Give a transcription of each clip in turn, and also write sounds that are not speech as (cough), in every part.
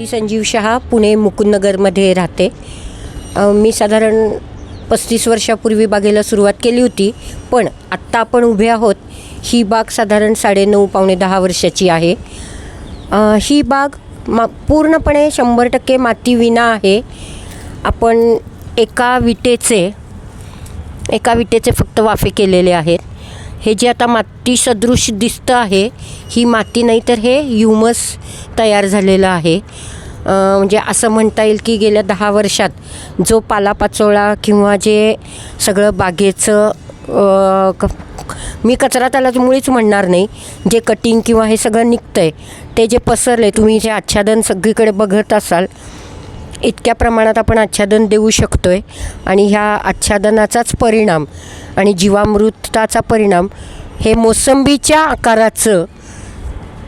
मी संजीव शहा पुणे मुकुंदनगरमध्ये राहते. मी साधारण पस्तीस वर्षापूर्वी बागेला सुरुवात केली होती पण आत्ता आपण उभे आहोत ही बाग साधारण साडेनऊ पावणे दहा वर्षाची आहे. ही बाग मा पूर्णपणे शंभर टक्के माती विना आहे. आपण एका विटेचे एका विटेचे फक्त वाफे केलेले आहेत. हे जे आता माती सदृश दिसतं आहे ही माती नाही तर हे ह्युमस तयार झालेलं आहे. म्हणजे असं म्हणता येईल की गेल्या दहा वर्षात जो पालापाचोळा किंवा जे सगळं बागेचं क मी कचरा त्याला मुळीच म्हणणार नाही. जे कटिंग किंवा हे सगळं निघतं आहे ते जे पसरले तुम्ही जे आच्छादन सगळीकडे बघत असाल इतक्या प्रमाणात आपण आच्छादन देऊ शकतो आहे आणि ह्या आच्छादनाचाच परिणाम आणि जीवामृताचा परिणाम हे मोसंबीच्या आकाराचं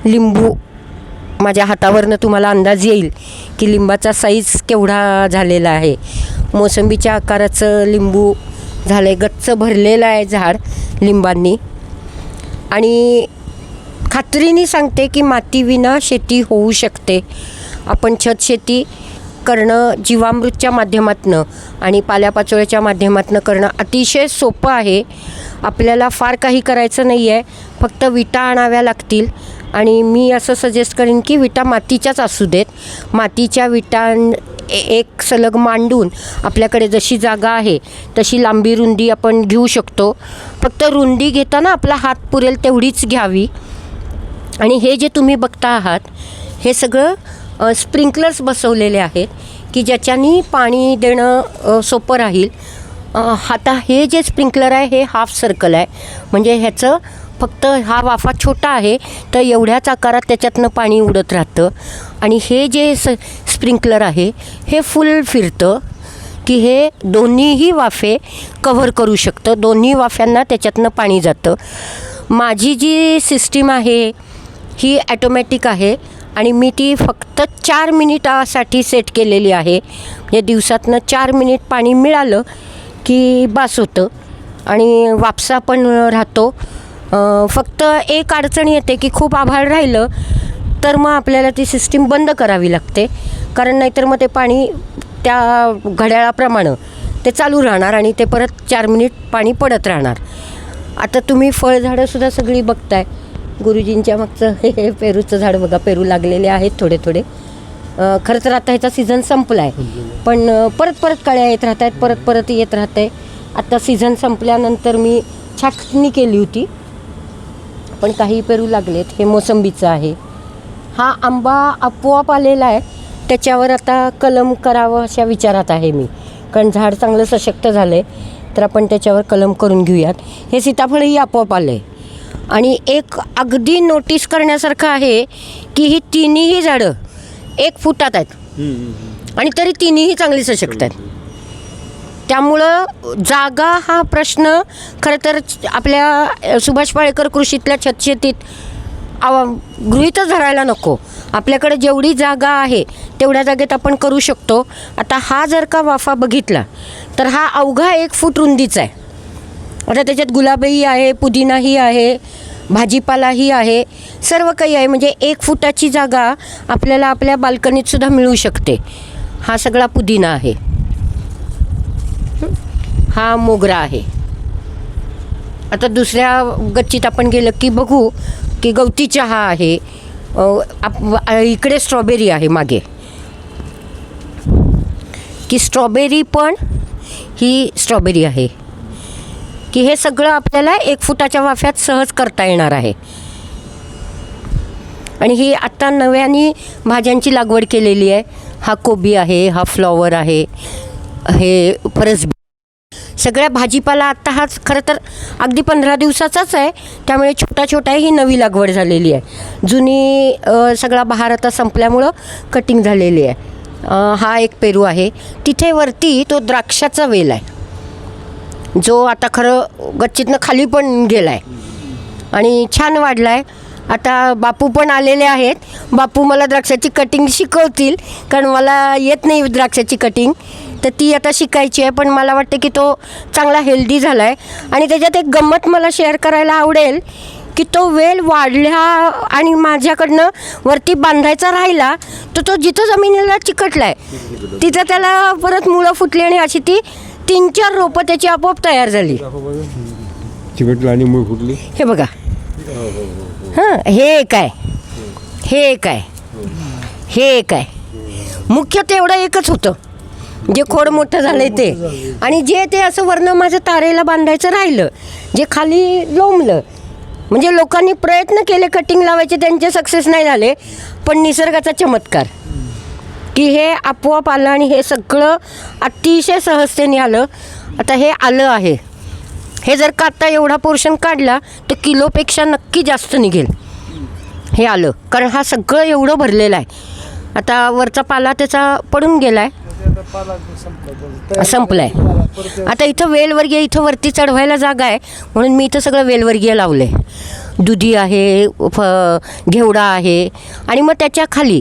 लिंबू माझ्या हातावरनं तुम्हाला अंदाज येईल की लिंबाचा साईज केवढा झालेला आहे. मोसंबीच्या आकाराचं लिंबू झालं आहे गच्च भरलेलं आहे झाड लिंबांनी. आणि खात्रीने सांगते की मातीविना शेती होऊ शकते. आपण छत शेती करणं जीवामृतच्या माध्यमातनं आणि पाल्यापाचोळ्याच्या माध्यमातनं करणं अतिशय सोपं आहे. आपल्याला फार काही करायचं नाही आहे फक्त विटा आणाव्या लागतील. आणि मी असं सजेस्ट करेन की विटा मातीच्याच असू देत. मातीच्या विटा ए- एक सलग मांडून आपल्याकडे जशी जागा आहे तशी लांबी रुंदी आपण घेऊ शकतो. फक्त रुंदी घेताना आपला हात पुरेल तेवढीच घ्यावी. आणि हे जे तुम्ही बघता आहात हे सगळं स्प्रिंकलर्स बसवलेले आहेत की ज्याच्यानी पाणी देणं सोपं राहील. आता हे जे स्प्रिंकलर आहे हे हाफ सर्कल आहे. म्हणजे ह्याचं फक्त हा वाफा छोटा आहे तर एवढ्याच आकारात त्याच्यातनं पाणी उडत राहतं. आणि हे जे स स्प्रिंकलर आहे हे फुल फिरतं की हे दोन्हीही वाफे कव्हर करू शकतं. दोन्ही वाफ्यांना त्याच्यातनं पाणी जातं. माझी जी सिस्टीम आहे ही ॲटोमॅटिक आहे. आणि मी ती फक्त चार मिनिटासाठी सेट केलेली आहे. म्हणजे दिवसातनं चार मिनिट पाणी मिळालं की बास होतं. आणि वापसा पण राहतो. फक्त एक अडचण येते की खूप आभाळ राहिलं तर मग आपल्याला ती सिस्टीम बंद करावी लागते. कारण नाहीतर मग ते पाणी त्या घड्याळाप्रमाणे ते चालू राहणार आणि ते परत चार मिनिट पाणी पडत राहणार. आता तुम्ही फळझाडंसुद्धा सगळी बघताय. गुरुजींच्या मागचं हे पेरूचं झाड बघा पेरू लागलेले आहेत थोडे थोडे. खरं तर आता ह्याचा सीझन संपला आहे पण परत परत कळ्या येत राहत आहेत परत परत येत राहत आहे आता सीझन संपल्यानंतर मी छाटणी केली होती. पण काही पेरू लागलेत हे मोसंबीचं आहे. हा आंबा आपोआप आलेला आहे. त्याच्यावर आता कलम करावं अशा विचारात आहे मी. कारण झाड चांगलं सशक्त झालं आहे तर आपण त्याच्यावर कलम करून घेऊयात. हे सीताफळही आपोआप आलं आहे आणि एक अगदी नोटीस करण्यासारखं आहे की ही तिन्हीही झाडं एक फुटात आहेत. आणि तरी तिन्हीही चांगली सशक्त आहेत. त्यामुळं जागा हा प्रश्न खरं तर आपल्या सुभाष पाळेकर कृषीतल्या छतशेतीत आव गृहीतच धरायला नको. आपल्याकडे जेवढी जागा आहे तेवढ्या जागेत आपण करू शकतो. आता हा जर का वाफा बघितला तर हा अवघा एक फूट रुंदीचा आहे. आता त्याच्यात गुलाबही आहे पुदिनाही आहे भाजीपालाही आहे. सर्व काही आहे. म्हणजे एक फुटाची जागा आपल्याला आपल्या बाल्कनीत सुद्धा मिळू शकते. हा सगळा पुदिना आहे. हा मोगरा आहे. आता दुसऱ्या गच्चीत आपण गेलं की बघू की गवती चहा आहे. आप- इकडे स्ट्रॉबेरी आहे मागे. की स्ट्रॉबेरी पण ही स्ट्रॉबेरी आहे. की हे सगळं आपल्याला एक फुटाच्या वाफ्यात सहज करता येणार आहे. आणि ही आत्ता नव्याने भाज्यांची लागवड केलेली आहे. हा कोबी आहे हा फ्लॉवर आहे हे फरसबी. सगळ्या भाजीपाला आत्ता हा खरं तर अगदी पंधरा दिवसाचाच आहे. त्यामुळे छोटा छोटा ही नवी लागवड झालेली आहे. जुनी सगळा बहार आता संपल्यामुळं कटिंग झालेली आहे. हा एक पेरू आहे. तिथे वरती तो द्राक्षाचा वेल आहे. जो आता खरं गच्चीतनं खाली पण गेला आहे आणि छान वाढला आहे आता बापू पण आलेले आहेत. बापू मला द्राक्षाची कटिंग शिकवतील कारण मला येत नाही द्राक्षाची कटिंग तर ती आता शिकायची आहे पण मला वाटतं की तो चांगला हेल्दी झाला आहे आणि त्याच्यात एक गंमत मला शेअर करायला आवडेल की तो वेल वाढल्या आणि माझ्याकडनं वरती बांधायचा राहिला तर तो जिथं जमिनीला चिकटला आहे तिथं त्याला परत मुळं फुटली आणि अशी ती तीन चार रोपं त्याची आपोआप तयार झाली. चिकटला आणि मूळ फुटली? हे बघा. हां हे एक आहे. हे एक आहे. हे एक आहे. मुख्य तेवढं एकच होतं. जे खोड मोठं झालंय ते. आणि जे ते असं वरनं माझं तारेला बांधायचं राहिलं जे खाली लोंबलं म्हणजे लोकांनी प्रयत्न केले कटिंग लावायचे त्यांचे सक्सेस नाही झाले पण निसर्गाचा चमत्कार. की हे आपोआप आलं आणि हे सगळं अतिशय सहजतेने आलं. आता हे आलं आहे. हे जर का आत्ता एवढा पोर्शन काढला तर किलोपेक्षा नक्की जास्त निघेल. हे आलं. कारण हा सगळं एवढं भरलेलं आहे. आता वरचा पाला त्याचा पडून गेला आहे संपलाय. आता इथं वेलवर्गीय इथं वरती चढवायला जागा आहे. म्हणून मी इथं सगळं वेलवर्गीय लावलं आहे दुधी आहे फ घेवडा आहे. आणि मग त्याच्याखाली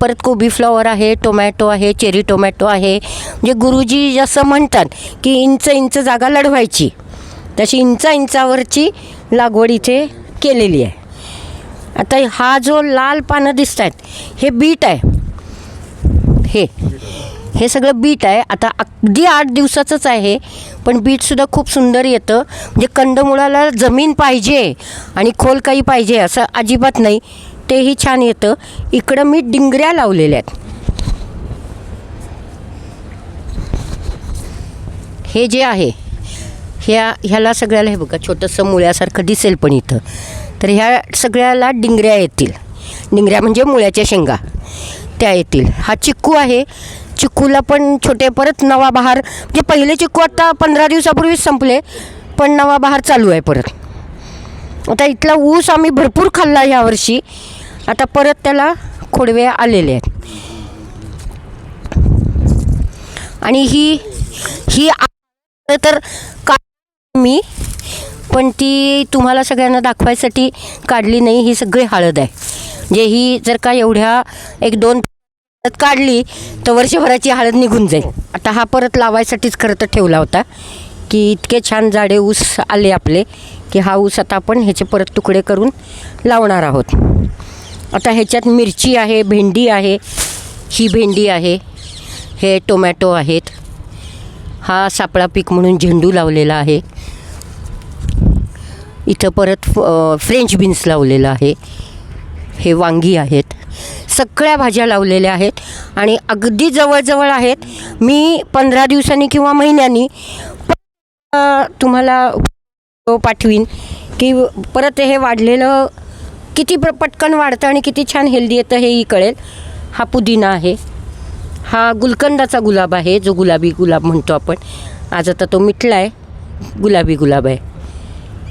परत कोबी फ्लॉवर आहे टोमॅटो आहे चेरी टोमॅटो आहे. म्हणजे गुरुजी जसं म्हणतात की इंच इंच जागा लढवायची. तशी इंचा इंचावरची लागवड इथे केलेली आहे. आता हा जो लाल पानं दिसत आहेत हे बीट आहे. हे हे सगळं बीट आहे. आता अगदी आठ दिवसाचंच आहे पण बीटसुद्धा खूप सुंदर येतं. म्हणजे कंदमुळाला जमीन पाहिजे आणि खोल काही पाहिजे असं अजिबात नाही. तेही छान येतं. इकडं मी डिंगऱ्या लावलेल्या आहेत. हे जे आहे ह्या ह्याला सगळ्याला हे बघा छोटंसं मुळ्यासारखं दिसेल पण इथं. तर ह्या सगळ्याला डिंगऱ्या येतील. डिंगऱ्या म्हणजे मुळ्याच्या शेंगा. त्या येतील. हा चिक्कू आहे. चिक्कूला पण छोटे परत नवा बहार. म्हणजे पहिले चिक्कू आता पंधरा दिवसापूर्वीच संपले पण नवा बहार चालू आहे परत. आता इथला ऊस आम्ही भरपूर खाल्ला यावर्षी आता परत त्याला खोडवे आलेले आहेत. आणि ही ही तर का मी पण ती तुम्हाला सगळ्यांना दाखवायसाठी काढली नाही ही सगळी हळद आहे. जे ही जर का एवढ्या एक दोन काढली तर वर्षभराची हळद निघून जाईल. आता हा परत लावायसाठीच खरं तर ठेवला होता की इतके छान जाडे ऊस आले आपले की हा ऊस आता आपण ह्याचे परत तुकडे करून लावणार आहोत. आता ह्याच्यात मिरची आहे भेंडी आहे. ही भेंडी आहे. हे टोमॅटो आहेत. हा सापळा पीक म्हणून झेंडू लावलेला आहे. इथं परत फ्रेंच बीन्स लावलेलं आहे. हे वांगी आहेत. सगळ्या भाज्या लावलेल्या आहेत आणि अगदी जवळजवळ आहेत. मी पंधरा दिवसांनी किंवा महिन्यांनी तुम्हाला पाठवीन की परत हे वाढलेलं किती प्र- पटकन वाढतं आणि किती छान हेल्दी येतं हेही कळेल. हा पुदिना आहे. हा गुलकंदाचा गुलाब आहे जो गुलाबी गुलाब म्हणतो आपण. आज आता तो मिठला आहे गुलाबी गुलाब आहे.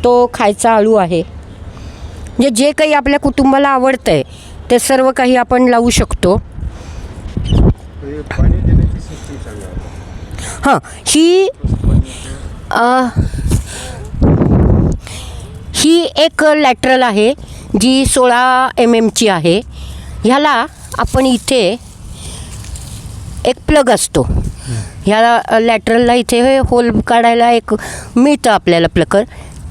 तो खायचा आळू आहे. म्हणजे जे काही आपल्या कुटुंबाला आवडतं आहे ते सर्व काही आपण लावू शकतो. हां ही आ, ही एक लॅटरल आहे. जी सोळा एम एमची आहे ह्याला आपण इथे एक प्लग असतो. ह्या लॅटरलला इथे हे होल काढायला एक मिळतं आपल्याला प्लकर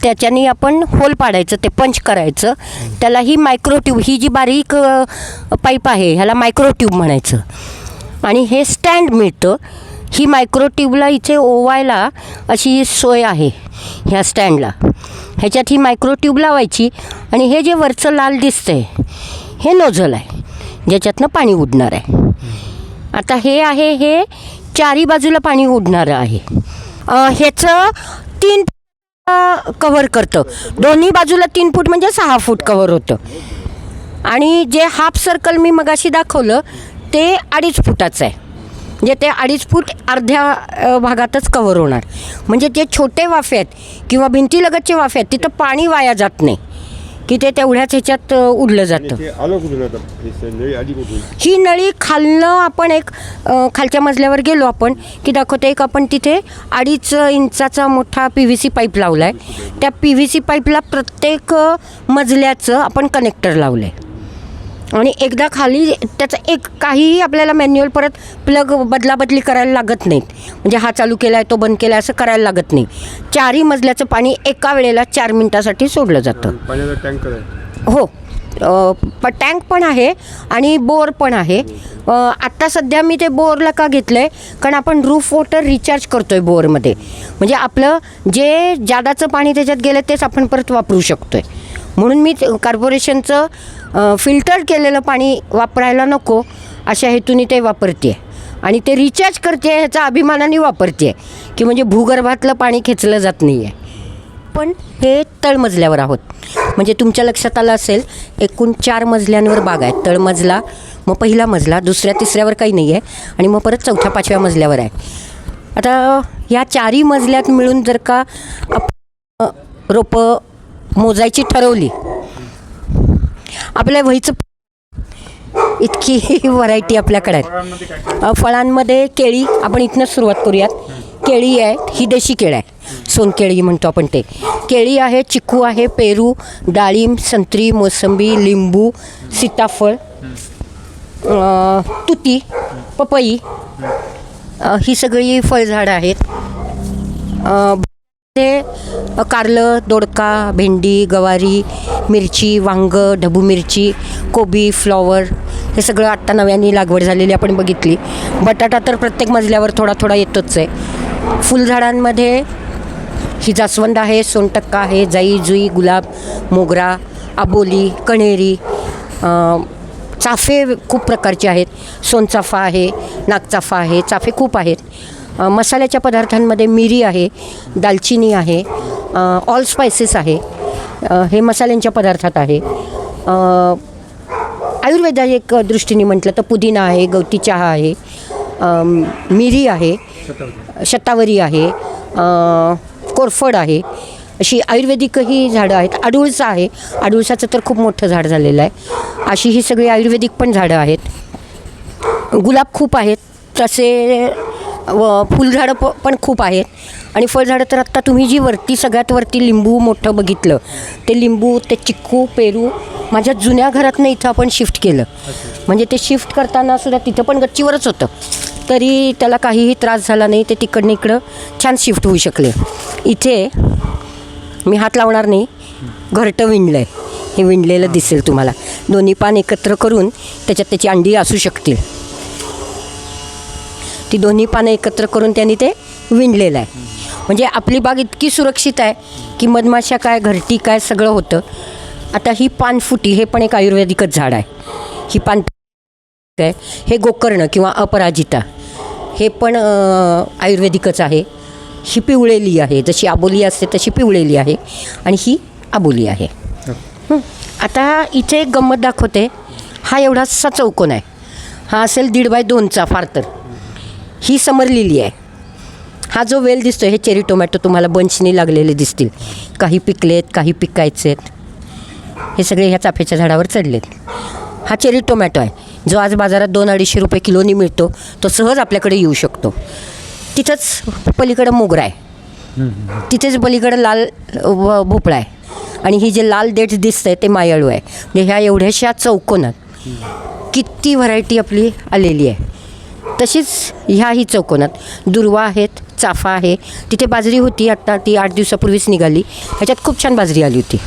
त्याच्याने आपण होल पाडायचं ते पंच करायचं. त्याला ही मायक्रोट्यूब ही जी बारीक पाईप आहे ह्याला मायक्रोट्यूब म्हणायचं. आणि हे स्टँड मिळतं. ही मायक्रोट्यूबला इथे ओवायला अशी सोय आहे ह्या स्टँडला ह्याच्यात ही मायक्रोट्यूब लावायची आणि हे जे वरचं लाल दिसतंय हे नोझल आहे ज्याच्यातनं पाणी उडणार आहे. आता हे आहे हे चारी बाजूला पाणी उडणारं आहे. ह्याचं तीन कव्हर करतं. दोन्ही बाजूला तीन फूट म्हणजे सहा फूट कव्हर होतं. आणि जे हाफ सर्कल मी मगाशी दाखवलं ते अडीच फुटाचं आहे. म्हणजे ते अडीच फूट अर्ध्या भागातच कव्हर होणार. म्हणजे जे छोटे वाफे आहेत किंवा भिंतीलगतचे वाफे आहेत तिथं पाणी वाया जात नाही. की ते तेवढ्याच ह्याच्यात उडलं जातं. ते हे नळी खालनं आपण एक खालच्या मजल्यावर गेलो आपण की दाखवते एक आपण तिथे अडीच इंचाचा मोठा पी व्ही सी पाईप लावला आहे त्या पी व्ही सी पाईपला प्रत्येक मजल्याचं आपण कनेक्टर लावलं आहे आणि एकदा खाली त्याचं एक काहीही आपल्याला मॅन्युअल परत प्लग बदलाबदली करायला लागत नाहीत. म्हणजे हा चालू केला आहे तो बंद केला आहे असं करायला लागत नाही. चारही मजल्याचं पाणी एका वेळेला चार मिनटासाठी सोडलं जातं. टँकर हो. प टँक पण आहे आणि बोर पण आहे. आत्ता सध्या मी ते बोरला का घेतलं आहे कारण आपण रूफ वॉटर रिचार्ज करतो आहे बोरमध्ये म्हणजे आपलं जे जादाचं पाणी त्याच्यात गेलं तेच आपण परत वापरू शकतो आहे म्हणून मी ते- कॉर्पोरेशनचं फिल्टर केलेलं पाणी वापरायला नको अशा हेतूने ते वापरते. आणि ते रिचार्ज करते ह्याचा अभिमानाने वापरते की म्हणजे भूगर्भातलं पाणी खेचलं जात नाही आहे पण हे तळमजल्यावर आहोत. म्हणजे तुमच्या लक्षात आलं असेल एकूण चार मजल्यांवर बाग आहे. तळमजला मग पहिला मजला दुसऱ्या तिसऱ्यावर काही नाही आहे आणि मग परत चौथ्या पाचव्या मजल्यावर आहे. आता या चारही मजल्यात मिळून जर का आप रोपं मोजायची ठरवली. आपल्या वहीचं इतकी (laughs) व्हरायटी आपल्याकडे आहे. फळांमध्ये केळी आपण इथनंच सुरुवात करूयात. केळी आहे ही देशी केळी आहे सोनकेळी म्हणतो आपण ते. केळी आहे चिकू आहे पेरू डाळिंब संत्री मोसंबी लिंबू सीताफळ तुती पपई ही सगळी फळझाडं आहेत. ते कारलं दोडका भेंडी गवारी मिरची वांग ढबू मिरची कोबी फ्लॉवर हे सगळं आत्ता नव्याने लागवड झालेली आपण बघितली. बटाटा तर प्रत्येक मजल्यावर थोडा थोडा येतोच आहे. फुलझाडांमध्ये ही जास्वंद आहे सोनटक्का आहे जाई जुई गुलाब मोगरा आबोली कणेरी चाफे खूप प्रकारचे आहेत. सोनचाफा आहे नागचाफा आहे चाफे खूप आहेत. मसाल्याच्या पदार्थांमध्ये मिरी आहे दालचिनी आहे ऑल स्पायसेस आहे. हे मसाल्यांच्या पदार्थात आहे. अ, आयुर्वेदा एक दृष्टीने म्हटलं तर पुदिना आहे गवती चहा आहे मिरी आहे शतावरी आहे कोरफड आहे. अशी आयुर्वेदिकही झाडं आहेत. अडुळसा आहे. अडुळसाचं तर खूप मोठं झाड झालेलं आहे. अशी ही सगळी आयुर्वेदिक पण झाडं आहेत. गुलाब खूप आहेत. तसे व फुलझाडं प पण खूप आहेत. आणि फळझाडं तर आत्ता तुम्ही जी वरती सगळ्यात वरती लिंबू मोठं बघितलं ते लिंबू ते चिक्कू पेरू माझ्या जुन्या घरातनं इथं आपण शिफ्ट केलं. म्हणजे ते शिफ्ट करताना सुद्धा तिथं पण गच्चीवरच होतं. तरी त्याला काहीही त्रास झाला नाही ते तिकडनं इकडं छान शिफ्ट होऊ शकले. इथे मी हात लावणार नाही घरटं विणलं आहे हे विणलेलं दिसेल तुम्हाला. दोन्ही पान एकत्र करून त्याच्यात त्याची अंडी असू शकतील. ती दोन्ही पानं एकत्र करून त्यांनी ते विणलेलं आहे. म्हणजे आपली बाग इतकी सुरक्षित आहे की मधमाशा काय घरटी काय सगळं होतं. आता ही पानफुटी हे पण एक आयुर्वेदिकच झाड आहे. ही पान आहे हे गोकर्ण किंवा अपराजिता हे पण आयुर्वेदिकच आहे. ही पिवळेली आहे जशी आबोली असते तशी पिवळेली आहे आणि ही आबोली आहे. आता इथे एक गंमत दाखवते. हा एवढासा चौकोन आहे. हा असेल दीड बाय दोनचा फार तर. ही समरलेली आहे. हा जो वेल दिसतो हे चेरी टोमॅटो तुम्हाला बंचनी लागलेले दिसतील. काही पिकलेत काही पिकायचे आहेत हे सगळे ह्या चाफ्याच्या झाडावर चढलेत. हा चेरी टोमॅटो आहे. जो आज बाजारात दोन अडीचशे रुपये किलोनी मिळतो तो सहज आपल्याकडे येऊ शकतो. तिथंच पलीकडं मोगरा आहे. तिथेच पलीकडं लाल व भोपळा आहे. आणि ही जे लाल देठ आहे ते मायाळू आहे. म्हणजे ह्या एवढ्याशा चौकोनात किती व्हरायटी आपली आलेली आहे. तशीच ह्याही चौकोनात. दुर्वा आहेत चाफा आहे. तिथे बाजरी होती आत्ता ती आठ दिवसापूर्वीच निघाली. ह्याच्यात खूप छान बाजरी आली होती.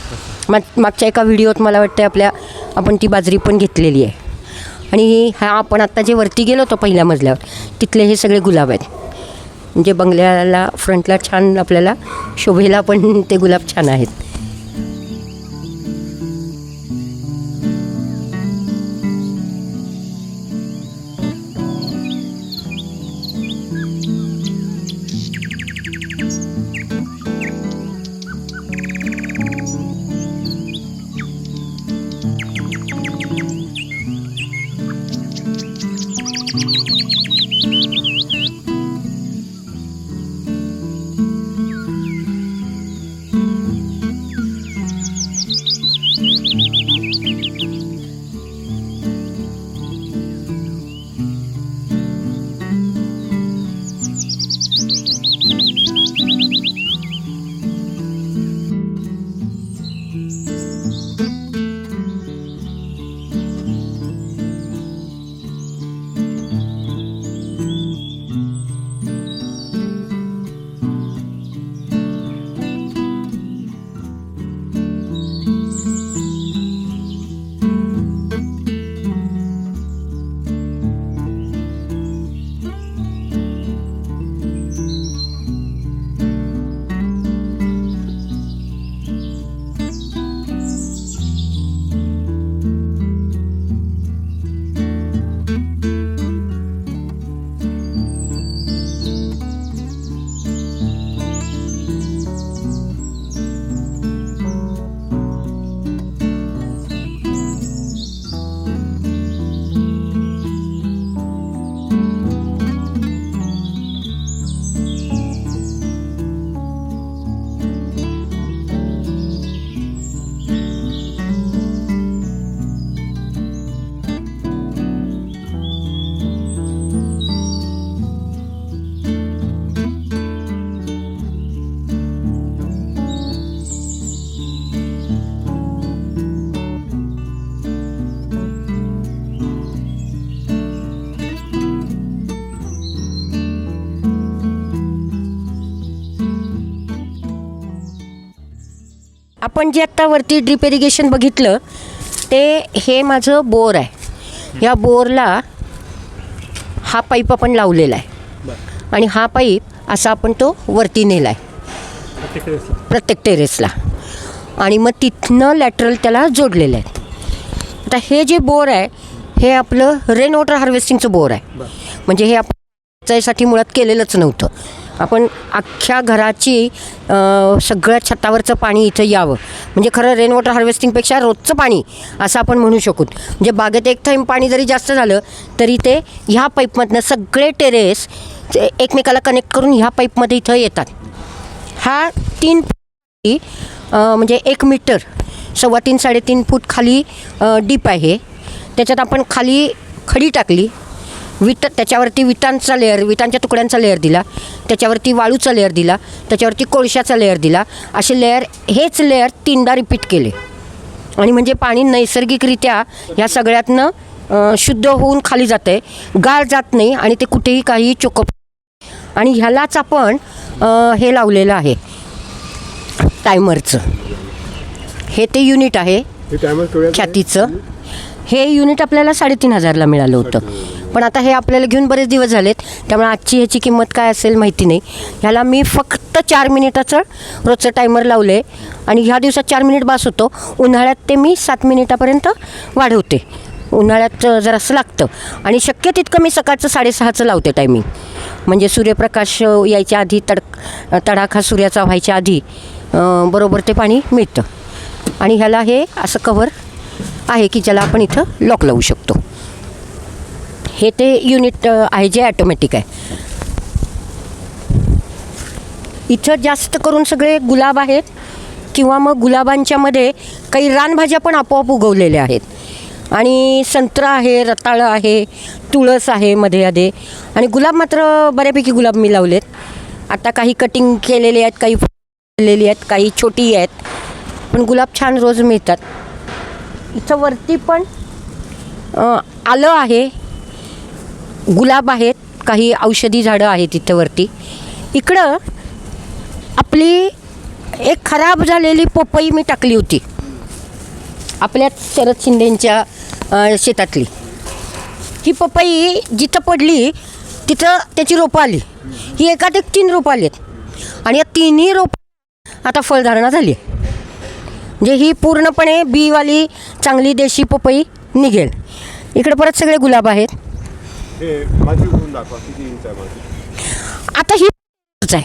माग मागच्या एका व्हिडिओत मला वाटतं आपल्या आपण ती बाजरी पण घेतलेली आहे. आणि हा आपण आत्ता जे वरती गेलो होतो पहिल्या मजल्यावर तिथले हे सगळे गुलाब आहेत. म्हणजे बंगल्याला फ्रंटला छान आपल्याला शोभेला पण ते गुलाब छान आहेत. आपण जे आत्ता वरती ड्रिप इरिगेशन बघितलं ते हे माझं बोर आहे. या बोरला हा पाईप आपण लावलेला आहे. आणि हा पाईप असा आपण तो वरती नेला आहे. प्रत्येक टेरेसला आणि मग तिथनं लॅटरल त्याला जोडलेलं आहे आता हे जे बोर आहे हे आपलं रेन वॉटर हार्वेस्टिंगचं बोर आहे. म्हणजे हे आपण साठी मुळात केलेलंच नव्हतं. आपण अख्ख्या घराची सगळ्या छतावरचं पाणी इथं यावं. म्हणजे खरं रेन वॉटर हार्वेस्टिंगपेक्षा रोजचं पाणी असं आपण म्हणू शकू म्हणजे बागेत एक थैंब पाणी जरी जास्त झालं तरी ते ह्या पाईपमधनं सगळे टेरेस ते एकमेकाला कनेक्ट करून ह्या पाईपमध्ये इथं येतात. हा तीन म्हणजे एक मीटर सव्वा तीन साडेतीन फूट खाली डीप आहे. त्याच्यात आपण खाली खडी टाकली. विट त्याच्यावरती विटांचा लेअर विटांच्या तुकड्यांचा लेअर दिला त्याच्यावरती वाळूचा लेअर दिला त्याच्यावरती कोळशाचा लेअर दिला. असे लेअर हेच लेअर तीनदा रिपीट केले. आणि म्हणजे पाणी नैसर्गिकरित्या ह्या सगळ्यातनं शुद्ध होऊन खाली जातं आहे गाळ जात नाही आणि ते कुठेही काही चोकप आणि ह्यालाच आपण हे लावलेलं आहे. टायमरचं. हे ते युनिट आहे? ख्यातीचं. हे युनिट आपल्याला साडेतीन हजारला मिळालं होतं. पण आता हे आपल्याला घेऊन बरेच दिवस झालेत. त्यामुळे आजची ह्याची किंमत काय असेल माहिती नाही. ह्याला मी फक्त चार मिनिटाचं रोजचं टायमर लावलं आहे आणि ह्या दिवसात चार मिनिट बास होतो. उन्हाळ्यात ते मी सात मिनिटापर्यंत वाढवते. उन्हाळ्यात जरासं लागतं. आणि शक्य तितकं मी सकाळचं साडेसहाचं लावते टायमिंग म्हणजे सूर्यप्रकाश यायच्या आधी तडक तडाखा सूर्याचा व्हायच्या आधी बरोबर ते पाणी मिळतं. आणि ह्याला हे असं कव्हर आहे की ज्याला आपण इथं लॉक लावू शकतो. हे ते युनिट आहे जे ॲटोमॅटिक आहे. इथं जास्त करून सगळे गुलाब आहेत किंवा मग गुलाबांच्यामध्ये काही रानभाज्या पण आपोआप उगवलेल्या आहेत. आणि संत्रा आहे रताळं आहे तुळस आहे मध्ये आधे. आणि गुलाब मात्र बऱ्यापैकी गुलाब मी लावलेत. आता काही कटिंग केलेले आहेत काही केलेली आहेत काही छोटी आहेत. पण गुलाब छान रोज मिळतात. इथं वरती पण आलं आहे. गुलाब आहेत काही औषधी झाडं आहेत इथं वरती इकडं आपली एक खराब झालेली पपई मी टाकली होती. आपल्या शरद शिंदेंच्या शेतातली. ही पपई जिथं पडली तिथं त्याची रोपं आली. ही एकात एक तीन रोपं आली आहेत आणि या तिन्ही रोप आता फळधारणा झाली म्हणजे ही पूर्णपणे बीवाली चांगली देशी पपई निघेल. इकडे परत सगळे गुलाब आहेत. हे माती उघडून दाखवा किती इंच आहे माती आता ही आहे.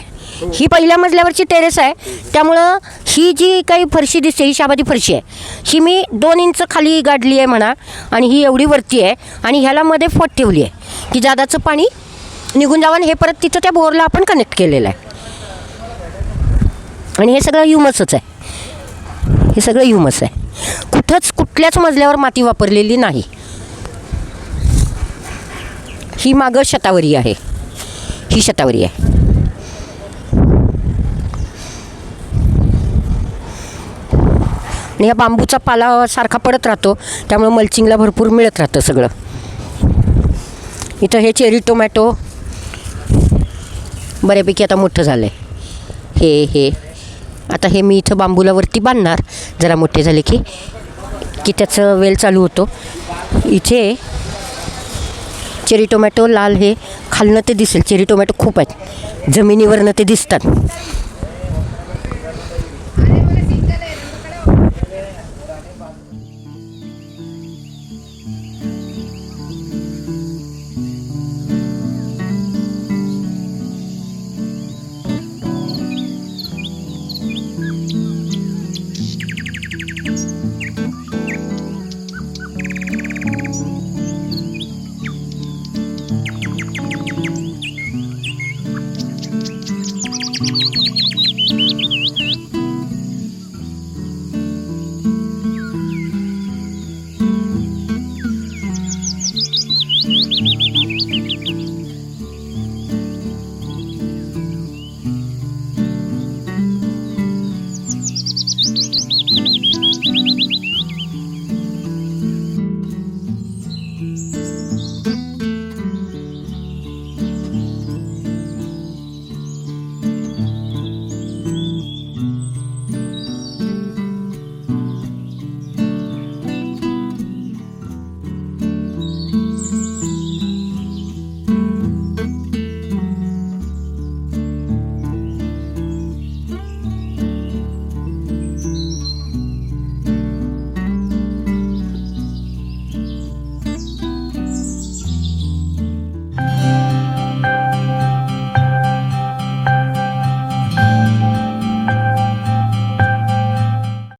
ही. पहिल्या मजल्यावरची टेरेस आहे. त्यामुळं ही जी काही फरशी दिसते ही शाबादी फरशी आहे. ही मी दोन इंच खाली गाडली आहे म्हणा आणि ही एवढी वरती आहे आणि ह्याला मध्ये फट ठेवली आहे. की जादाचं पाणी निघून जावं आणि हे परत तिथं त्या बोरला आपण कनेक्ट केलेलं आहे. आणि हे सगळं ह्युमसच आहे. हे सगळं ह्युमस आहे. कुठंच कुठल्याच मजल्यावर माती वापरलेली नाही. ही मागं शतावरी आहे. ही शतावरी आहे. आणि या बांबूचा पाला सारखा पडत राहतो. त्यामुळे मल्चिंगला भरपूर मिळत राहतं सगळं. इथं हे चेरी टोमॅटो बऱ्यापैकी आता मोठं झालं आहे हे हे. आता हे मी इथं बांबूला वरती बांधणार. जरा मोठे झाले की की त्याचं वेल चालू होतो. इथे चेरी टोमॅटो लाल हे खालनं ते दिसेल. चेरी टोमॅटो खूप आहेत. जमिनीवरनं ते दिसतात.